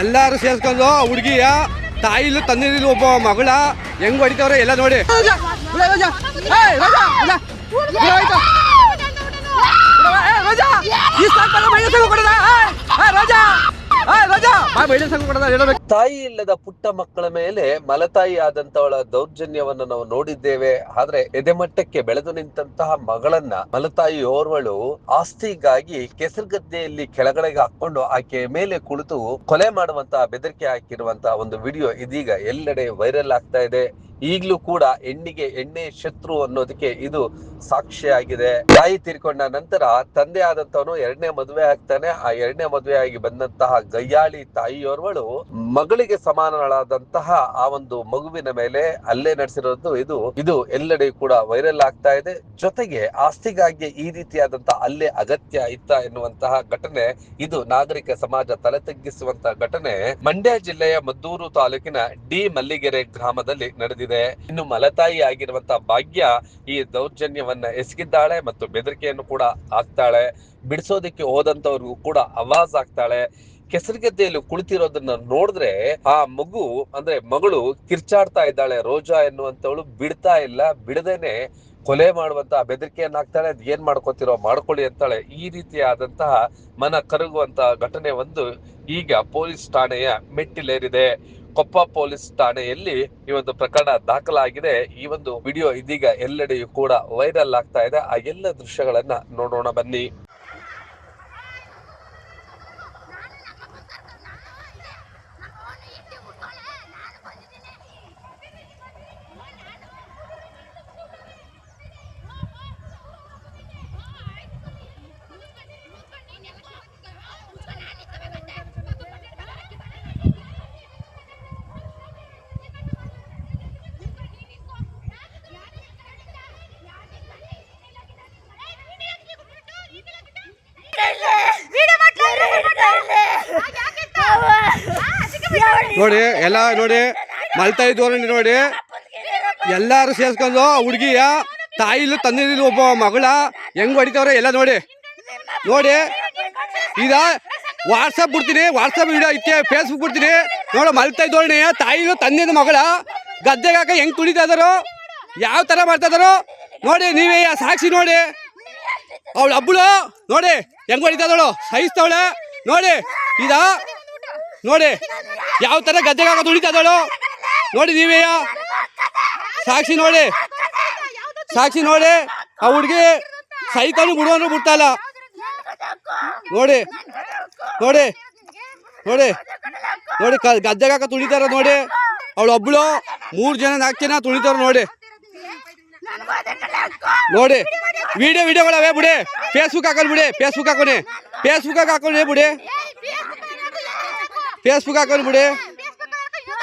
ಎಲ್ಲಾರು ಸೇರ್ಸ್ಕೊಂಡು ಹುಡುಗಿಯ ತಾಯಿಲು ತಂದಿಲ್ಲ ಒಬ್ಬ ಮಗಳ ಹೆಂಗ್ ಹೊಡಿತಾವ್ರೆ ಎಲ್ಲ ನೋಡಿ. ತಾಯಿ ಇಲ್ಲದ ಪುಟ್ಟ ಮಕ್ಕಳ ಮೇಲೆ ಮಲತಾಯಿ ಆದಂತವಳ ದೌರ್ಜನ್ಯವನ್ನು ನಾವು ನೋಡಿದ್ದೇವೆ. ಆದ್ರೆ ಎದೆಮಟ್ಟಕ್ಕೆ ಬೆಳೆದು ನಿಂತಹ ಮಗಳನ್ನ ಮಲತಾಯಿ ಓರ್ವಳು ಆಸ್ತಿಗಾಗಿ ಕೆಸರುಗದ್ದೆಯಲ್ಲಿ ಕೆಳಗಡೆಗೆ ಹಾಕೊಂಡು ಆಕೆಯ ಮೇಲೆ ಕುಳಿತು ಕೊಲೆ ಮಾಡುವಂತಹ ಬೆದರಿಕೆ ಹಾಕಿರುವಂತಹ ಒಂದು ವಿಡಿಯೋ ಇದೀಗ ಎಲ್ಲೆಡೆ ವೈರಲ್ ಆಗ್ತಾ ಇದೆ. ಈಗ್ಲೂ ಕೂಡ ಹೆಣ್ಣಿಗೆ ಎಣ್ಣೆ ಶತ್ರು ಅನ್ನೋದಕ್ಕೆ ಇದು ಸಾಕ್ಷಿಯಾಗಿದೆ. ತಾಯಿ ತೀರ್ಕೊಂಡ ನಂತರ ತಂದೆ ಆದಂತವನು ಎರಡನೇ ಮದುವೆ ಆಗ್ತಾನೆ. ಆ ಎರಡನೇ ಮದುವೆ ಆಗಿ ಬಂದಂತಹ ಗಯ್ಯಾಳಿ ತಾಯಿಯೋರ್ವಳು ಮಗಳಿಗೆ ಸಮಾನಳಾದಂತಹ ಆ ಒಂದು ಮಗುವಿನ ಮೇಲೆ ಅಲ್ಲೇ ನಡೆಸಿರೋದು ಇದು. ಇದು ಎಲ್ಲೆಡೆ ಕೂಡ ವೈರಲ್ ಆಗ್ತಾ ಇದೆ. ಜೊತೆಗೆ ಆಸ್ತಿಗಾಗಿ ಈ ರೀತಿಯಾದಂತಹ ಅಲ್ಲೇ ಅಗತ್ಯ ಇತ್ತ ಎನ್ನುವಂತಹ ಘಟನೆ ಇದು ನಾಗರಿಕ ಸಮಾಜ ತಲೆ ತಗ್ಗಿಸುವಂತಹ ಘಟನೆ ಮಂಡ್ಯ ಜಿಲ್ಲೆಯ ಮದ್ದೂರು ತಾಲೂಕಿನ ಡಿ ಮಲ್ಲಿಗೆರೆ ಗ್ರಾಮದಲ್ಲಿ ನಡೆದಿದೆ. ಇನ್ನು ಮಲತಾಯಿ ಆಗಿರುವಂತ ಭಾಗ್ಯ ಈ ದೌರ್ಜನ್ಯವನ್ನ ಎಸಗಿದ್ದಾಳೆ ಮತ್ತು ಬೆದರಿಕೆಯನ್ನು ಕೂಡ ಹಾಕ್ತಾಳೆ. ಬಿಡಿಸೋದಕ್ಕೆ ಹೋದಂತವ್ರಿಗೂ ಕೂಡ ಆವಾಜ್ ಆಗ್ತಾಳೆ ಕೆಸರುಗದ್ದೆಯಲ್ಲಿ ಕುಳಿತಿರೋದನ್ನ ನೋಡಿದ್ರೆ ಆ ಮಗು, ಅಂದ್ರೆ ಮಗಳು ಕಿರ್ಚಾಡ್ತಾ ಇದ್ದಾಳೆ. ರೋಜಾ ಎನ್ನುವಂತವಳು ಬಿಡ್ತಾ ಇಲ್ಲ. ಬಿಡದೇನೆ ಕೊಲೆ ಮಾಡುವಂತ ಬೆದರಿಕೆಯನ್ನ ಹಾಕ್ತಾಳೆ. ಅದ್ ಏನ್ ಮಾಡ್ಕೋತಿರೋ ಮಾಡ್ಕೊಳ್ಳಿ ಅಂತಾಳೆ. ಈ ರೀತಿಯಾದಂತಹ ಮನ ಕರಗುವಂತಹ ಘಟನೆ ಒಂದು ಈಗ ಪೊಲೀಸ್ ಠಾಣೆಯ ಮೆಟ್ಟಿಲೇರಿದೆ. ಕೊಪ್ಪ ಪೊಲೀಸ್ ಠಾಣೆಯಲ್ಲಿ ಈ ಒಂದು ಪ್ರಕರಣ ದಾಖಲಾಗಿದೆ. ಈ ಒಂದು ವಿಡಿಯೋ ಇದೀಗ ಎಲ್ಲೆಡೆಯೂ ಕೂಡ ವೈರಲ್ ಆಗ್ತಾ ಇದೆ. ಆ ಎಲ್ಲ ದೃಶ್ಯಗಳನ್ನ ನೋಡೋಣ ಬನ್ನಿ. ನೋಡಿ, ಎಲ್ಲ ನೋಡಿ ಮಲ್ತಾ ಧೋರಣೆ ನೋಡಿ. ಎಲ್ಲಾರು ಸೇರ್ಸ್ಕೊಂಡು ತಾಯಿ ಹುಡುಗಿಯ ತಂದೆ ಇಲ್ಲ ಒಬ್ಬ ಮಗಳ ಹೆಂಗ್ ಹೊಡಿತಾವ್ರೆ ಎಲ್ಲ ನೋಡಿ. ನೋಡಿ, ಈಗ ವಾಟ್ಸಪ್ ಬಿಡ್ತೀನಿ ವಾಟ್ಸಪ್ ವಿಡಿಯೋ ಐತೆ ಫೇಸ್ಬುಕ್ ಬಿಡ್ತೀನಿ. ನೋಡು ಮಲ್ತಾ ಧೋರಣೆ, ತಾಯಿಲು ತಂದಿದ ಮಗಳ ಗದ್ದೆಗಾಕ ಹೆಂಗ್ ತುಳಿತಾ ಯಾವ ಥರ ಮಾಡ್ತಾ ಇದಾರೋ ನೋಡಿ, ನೀವೇ ಸಾಕ್ಷಿ ನೋಡಿ. ಅವಳು ಅಬ್ಬಳು ನೋಡಿ, ಹೆಂಗ್ ಹೊಡಿತಾ ಇದ್ದಾಳು, ಸಹಿಸ್ತವಳೆ. ನೋಡಿ ಇದ ನೋಡಿ, ಯಾವ ಥರ ಗದ್ದೆಗಾಗ ತುಳಿತಾ ನೋಡಿ ನೀವೇಯ? ಸಾಕ್ಷಿ ನೋಡಿ. ಸಾಕ್ಷಿ ನೋಡಿ. ಆ ಹುಡುಗಿ ಸೈತಾನು ಬಿಡುವನು ಬಿಡ್ತಾಯಿಲ್ಲ ನೋಡಿ ನೋಡಿ ನೋಡಿ ನೋಡಿ, ಕ ಗದ್ದೆಗೆ ತುಳಿತಾರ ನೋಡಿ. ಅವಳು ಒಬ್ಳು ಮೂರು ಜನ ನಾಲ್ಕು ಜನ ತುಳಿತಾರ ನೋಡಿ. ನೋಡಿ, ವಿಡಿಯೋ ವಿಡಿಯೋಗಳವೇ ಬಿಡಿ. ಫೇಸ್ಬುಕ್ ಹಾಕೊಂಡು ಬಿಡಿ. ಫೇಸ್ಬುಕ್ ಹಾಕೊನಿ ಫೇಸ್ಬುಕ್ ಹಾಕೊಂಡೆ ಬಿಡಿ. ಫೇಸ್ಬುಕ್ ಹಾಕೊಂಡು ಬಿಡಿ.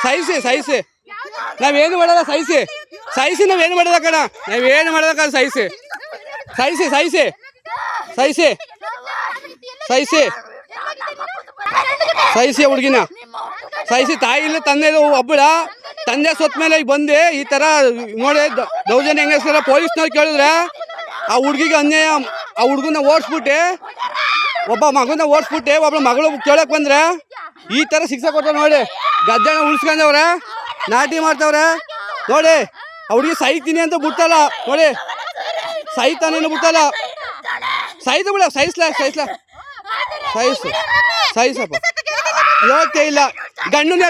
ಸಹಿಸಿ ಸಹಿಸಿ. ನಾವೇನು ಮಾಡಲ್ಲ, ಸಹಿಸಿ. ಸಹಿಸಿ, ನಾವೇನು ಮಾಡೋದ ಕಣ. ನಾವೇನು ಮಾಡೋದ ಕಣ, ಸಹಿಸಿ. ಸಹಿಸಿ ಸಹಿಸಿ. ಸಹಿಸಿ. ಸಹಿಸಿ. ಸಹಿಸಿ ಹುಡುಗಿನ. ಸಹಿಸಿ ತಾಯಿ ಇಲ್ಲ, ತಂದೆ ಒಬ್ಬಳ ತಂದೆ ಸೊತ್ ಮೇಲೆ ಬಂದು ಈ ಥರ ನೋಡಿ ದೌರ್ಜನ್ಯ ಹೆಂಗಸ್ಕರ ಪೊಲೀಸ್ನವ್ರು ಕೇಳಿದ್ರೆ ಆ ಹುಡುಗಿಗೆ ಅನ್ಯಾಯ, ಆ ಹುಡುಗನ ಓಡಿಸ್ಬಿಟ್ಟು ಒಬ್ಬ ಮಗನ ಓಡಿಸ್ಬಿಟ್ಟೆ ಒಬ್ಬ ಮಗಳು ಕೇಳಕ್ ಬಂದ್ರೆ ಈ ಥರ ಶಿಕ್ಷೆ ಕೊಟ್ಟ ನೋಡಿ, ಗದ್ದೆನ ಉಳಿಸ್ಕೊಂಡವ್ರೆ, ನಾಟಿ ಮಾಡ್ತವ್ರೆ. ನೋಡಿ, ಅವ್ರಿಗೆ ಸಹಿತೀನಿ ಅಂತ ಬಿಡ್ತಲ್ಲ ನೋಡಿ. ಸಹಿತಾನೇನು ಬಿಡ್ತಲ್ಲ ಸಹಿತ ಬಿಡ ಸಹಿಸ್ಲ ಸಹಿಸ್ಲ ಸೈಸು ಸಹಿಸಪ್ಪ ಓಕೆ ಇಲ್ಲ. ಗಂಡನ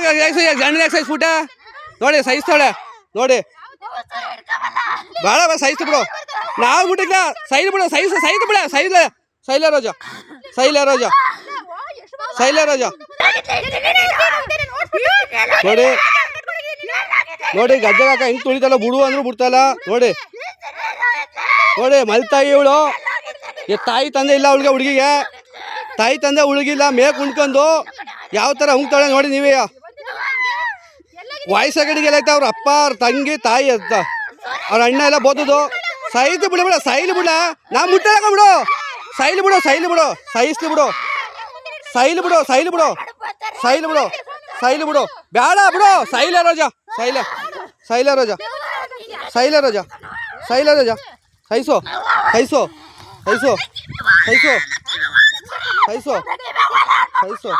ಗಂಡನ ಸಹಿಸ್ಬಿಟ್ಟ ನೋಡಿ ಸಹಿಸ್ತಾಳೆ ನೋಡಿ. ಬೇಡ ಸಹಿಸ್ತು ಬಿಡು. ನಾವು ಬಿಟ್ಟಿಲ್ಲ ಸೈಲ್ ಬಿಡ ಸಹಿಸ ಸಹಿತ ಬಿಡ ಸೈಲ ಸೈಲ ರೋಜ. ಸೈಲ ರಾಜ. ನೋಡಿ. ನೋಡಿ ಗದ್ದೆ ಹಾಕ ಹೆಂಗ್ ತುಳಿತಲ್ಲ, ಬಿಡು ಅಂದ್ರು ಬಿಡ್ತಲ್ಲ. ನೋಡಿ. ನೋಡಿ, ಮಲ್ತಾಯಿ ಇವಳು. ಈ ತಾಯಿ ತಂದೆ ಇಲ್ಲ ಅವಳಿಗೆ, ಹುಡುಗಿಗೆ. ತಾಯಿ ತಂದೆ ಹುಡುಗಿಲ್ಲ, ಮೇಕ್ ಕುಣ್ಕೊಂಡು ಯಾವ ಥರ ಹುಂಗ್ತಾಳೆ ನೋಡಿ ನೀವೇ. ವಯಸ್ಸಾಗಡಿಗೆಲ್ಲ ಐತೆ ಅವ್ರ ಅಪ್ಪ, ಅವ್ರ ತಂಗಿ, ತಾಯಿ ಅಂತ. ಅವ್ರ ಅಣ್ಣ ಎಲ್ಲ ಬೋದದು. ಸೈದು ಬಿಡು ಬಿಡ, ಸೈಲ್ ಬಿಡ. ನಾ ಮುಟ್ಟಾಕ ಬಿಡು. ಸೈಲ್ ಬಿಡು ಸೈಲ್ ಬಿಡು ಸಹಿಸ್ಲಿ ಬಿಡು. ಸೈಲ್ ಬಿಡು ಸೈಲ್ ಬಿಡು. ಸೈಲ್ ಬಿಡು ಸೈಲ್ ಬಿಡು. ಬೇಡ ಬಿಡು. ಸೈಲ ರೋಜಾ, ಸೈಲ. ಸೈಲ ರೋಜಾ ಸೈಲ ರೋಜಾ ಸೈಲ ರೋಜಾ. ಸೈಸು ಸಹಿಸು ಸಹಿಸು ಸಹಿಸು ಸಹಿಸು ಸಹಿಸು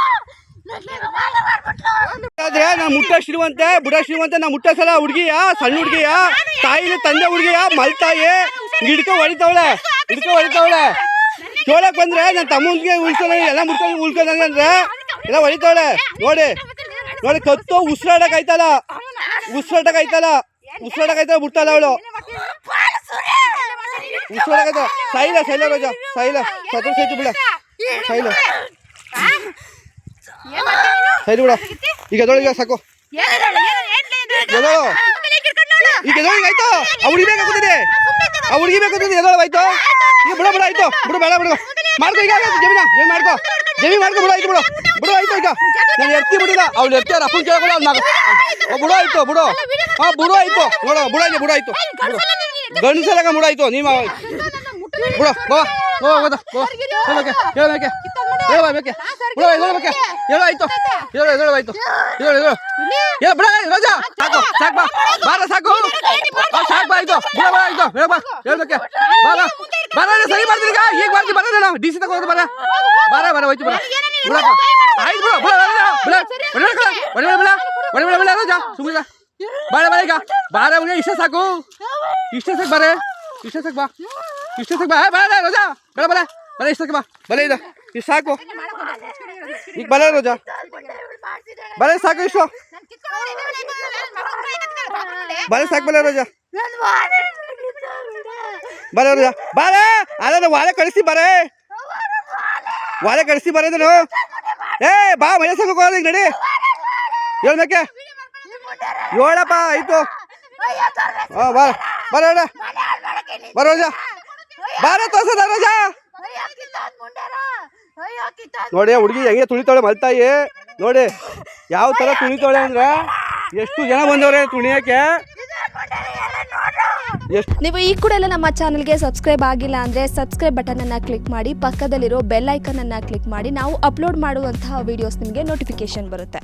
ಆದ್ರೆ ನಾ ಮುಟ್ಟ ಶ್ರೀವಂತೆ ಬುಡ ಶ್ರೀವಂತೆ ನಾ ಮುಟ್ಟ ಸಲ ಹುಡುಗಿಯ, ಸಣ್ಣ ಹುಡುಗಿಯ ತಾಯಿನ ತಂದೆ ಹುಡುಗಿಯ, ಮಲ್ತಾಯಿ, ಹಿಡ್ಕೊ ಹೊಡಿತಾವಳೆ ಹಿಡ್ಕೊ ಹೊಡಿತಾವಳೆ. ಕೇಳಕ್ ಬಂದ್ರೆ ನನ್ನ ತಮ್ಮನಿಗೆ ಉಳ್ಸೋಣ ಎಲ್ಲ ಮುಟ್ಕೊಂಡು ಉಳ್ಕೊಂಡಂಗೆ ಅಂದ್ರೆ ಎಲ್ಲ ಹೊಡಿತಾವಳೆ ನೋಡಿ. ನೋಡಿ ಕತ್ತು ಉಸಿರಾಡಕ್ ಆಯ್ತಲ್ಲ. ಉಸಿರಾಡಕ್ ಆಯ್ತಲ್ಲ. ಉಸಿರಾಡಕ್ ಆಯ್ತಲ್ಲ ಬಿಡ್ತಾಳ ಅವಳು. ಉಸಿರಾಡಕ್ ಆಯ್ತ ಸೈಲ ಸೈಲ ರೋಜ ಸೈಲ ಸತ್ರ ಸೈತು ಬಿಡ. ಸೈಲ ಸೈದು ಬಿಡ. ಈಗ ಎದೊಳಗೆ ಸಾಕು. ಎದೋಳು. ಈಗ ಎದೊಳಗೆ ಆಯ್ತು? ಆ ಇದೇ ಬೇಕು ಕೂತಿದೆ. ಆ ಹುಡುಗಿ ಬೇಕಂತ ಎದೊಳಗೆ ಆಯ್ತು ಈಗ ಬಿಡ ಬಿಡ ಆಯ್ತು. ಬಿಡು ಬೇಡ ಬಿಡು. ಮಾಡ್ಕೊ ಈಗ ಜಮೀನ. ಜಮೀನ್ ಮಾಡ್ಕೊ? ಜಮೀನ್ ಮಾಡ್ಕೊ ಬಿಡು ಆಯ್ತು ಬಿಡು. ಬಿಡು ಆಯ್ತು ಈಗ. ನಾನು ಎತ್ತಿ ಬಿಡಿಲ್ಲ ಅವ್ಳು ಎತ್ತಿ ಅವ್ರ ಅಪ್ಪನ ಕೇಳ್ಕೊಳ ಅವ್ನ ಓ, ಬಿಡು ಆಯ್ತು ಬಿಡು ಹಾ ಬಿಡು. ಆಯ್ತು. ನೋಡು ಬಿಡು ಆಯ್ತು ಬಿಡು ಆಯ್ತು. ಗಂಡಸಲಾಗ ಬಿಡು. ಆಯ್ತು. ನೀವ ಬಿಡು ಬಾ ಬಾ ಹೋದ ಬಾ. ಹೇಳಬೇಕೆ ಹೇಳಬೇಕೆ ಹೇಳಬೇಕೆ ಬಿಡು ಹೇಳಬೇಕೆ ಹೇಳು ಆಯ್ತು. ಹೇಳು ಹೇಳು ಆಯ್ತು. ಹೇಳು. ಹೇಳು ಹೇಳು. ಬಿಡ ರಾಜಾ. ಸಾಕು ಸಾಕು ಬಾ. ಬಾರ ಸಾಕು. ಬಾ ಸಾಕು ಬಾ ಆಯ್ತು ಬಿಡ ಬಾ ಆಯ್ತು ಹೇಳ ಬಾ ಹೇಳ್ಬೇಕೆ ಬಾರ ಬಾರ ಸರಿ ಮಾಡ್ತೀನಿ ಈಗ ಈಗ ಮಾಡ್ತೀನಿ ಬರ ನಾನು ಡಿ ಸಿ ತಗೋದು ಬರ ಬಾರ ಬರ ಹೋಯ್ತು ಬರ ಬಿಡಪ್ಪ ಆಯ್ತು ಬಿಡು ಬಿಡ ಬಿಡ ಬಿಡ ಬಿಡ ಬಿಡ ಬಿಡ ಬಿಡ ಬಿಡ ರಾಜಾ ಸುಮ್ಮನೆ ಬಾರ ಬಾರ ಈಗ ಬಾರ ಮಗ ಇಷ್ಟ ಸಾಕು ಇಷ್ಟ ಸಾಕು ಬಾರೆ ಇಷ್ಟ ಸಾಕು ಬಾ ಇಷ್ಟ ಸಾಕು ಬಾ ಬಾರ ರಾಜಾ ಬೇಡ ಬರ ಬರ ಇಷ್ಟ ಸಾಕು ಬಾ ಬಲ ಇದು ಇಷ್ಟು ಸಾಕು. ಈಗ ಬಲ ರೋಜಾ. ಬಲ ಸಾಕು ಇಷ್ಟು. ಬಲ ಸಾಕು ಬಲ ರೋಜಾ. ಬರ ರೋಜಾ. ಬಾರ ಅಲ್ಲ ವಾಲೆ ಕಳಿಸಿ ಬರೇ. ವಾಲೆ ಕಳಿಸಿ ಬರೋದನು ಏ ಬಾ ಮನೆ ಸಾಕು ನಡಿ. ಹೇಳ್ಬೇಕೆ ಹೇಳಪ್ಪ ಆಯ್ತು ಹಾ ಬಾ. ಬರ ರೋಜಾ. ಬಾರ ತೋರ್ಸದ ರೋಜಾ. ನೋಡಿ ಹುಡುಗಿ ಹೆಂಗೆ ತುಳಿತಾಳೆ ಮಲ್ತಾಯಿ. ನೋಡಿ ಯಾವ ಥರ ತುಳಿತಾಳೆ ಅಂದ್ರೆ ಎಷ್ಟು ಜನ ಬಂದವ್ರೆ ತುಣಿಯಕ್ಕೆ ನೀವು ಈ ಕೂಡ ಎಲ್ಲ ನಮ್ಮ ಚಾನಲ್ಗೆ ಸಬ್ಸ್ಕ್ರೈಬ್ ಆಗಿಲ್ಲ ಅಂದ್ರೆ ಸಬ್ಸ್ಕ್ರೈಬ್ ಬಟನ್ ಅನ್ನ ಕ್ಲಿಕ್ ಮಾಡಿ ಪಕ್ಕದಲ್ಲಿರೋ ಬೆಲ್ ಐಕನನ್ನು ಕ್ಲಿಕ್ ಮಾಡಿ ನಾವು ಅಪ್ಲೋಡ್ ಮಾಡುವಂತಹ ವಿಡಿಯೋಸ್ ನಿಮಗೆ ನೋಟಿಫಿಕೇಶನ್ ಬರುತ್ತೆ.